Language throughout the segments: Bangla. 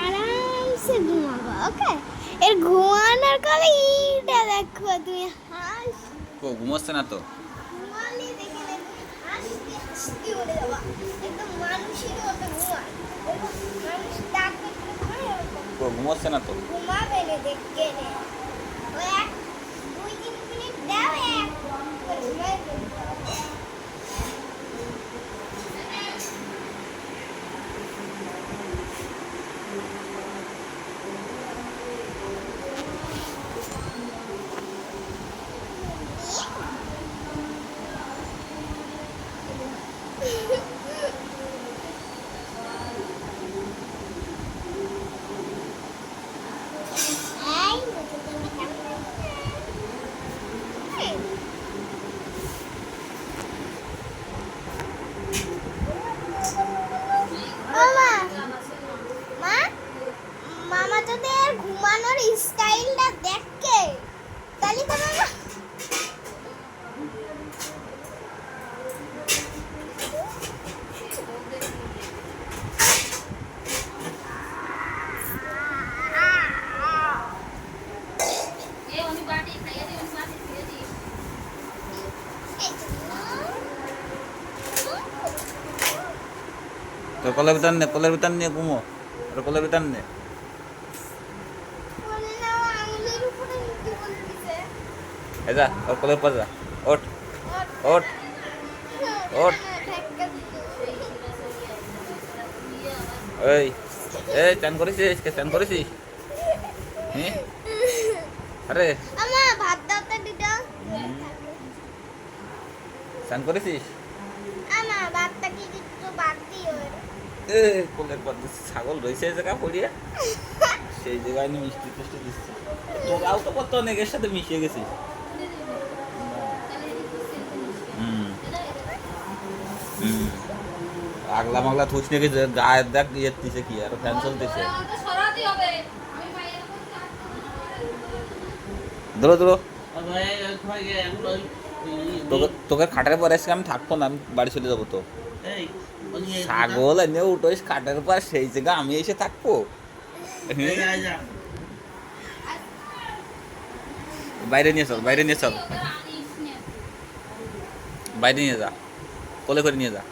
আরামসে ঘুমাবো ওকে এর ঘুমানোর কলে ইটা দেখো তুমি হাস ও ঘুমোচ্ছে না তো? ঘুমালে দেখে নেবে হাসতে হাসতে স্টাইলটা দেখকে কলের ভিতর নে কলের ভিতর নিয়ে ঘুমো তোর কলের ভিতর নে। যা ওর কলের পর যা। ওঠ ওঠ ওঠ। এই এই চান করেছিস? কে চান করেছিস? হ্যাঁ আরে। আমা ভাত দাও তো দুটো। চান করেছিস? আমা ভাতটা কি একটু বাদ দিও। এ কোলের পর ছাগল রয়েছে এই জায়গা পড়িয়ে। সেই জায়গায় মিষ্টি টিষ্টি দিচ্ছে। তোরাও তো কত অনেকের সাথে মিশিয়ে গেছিস। আগলা মাগলা নিয়ে গেছে গায়ের দেখ ইয়ে দিছে কি, আর ফ্যান চলতেছে ধরো ধরো। তোকে খাটের পরে আজকে আমি থাকব না, আমি বাড়ি চলে যাব তো। ছাগল এনে উঠোস, খাটের পর সেই জায়গা আমি এসে থাকব? বাইরে নিয়ে চল, বাইরে নিয়ে চল। বাইরে নিয়ে যা। কোলে করে নিয়ে যা।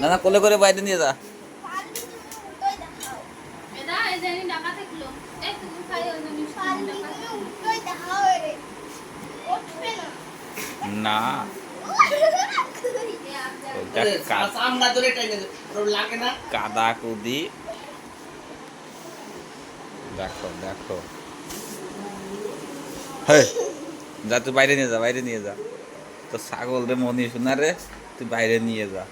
না না না কোলে করে বাইরে নিয়ে যা। না। কাদা। কুদি দেখো দেখো। হে যা তুই বাইরে নিয়ে যা বাইরে নিয়ে যা। তো ছাগল রে মনি শোনা রে তুই বাইরে নিয়ে যা।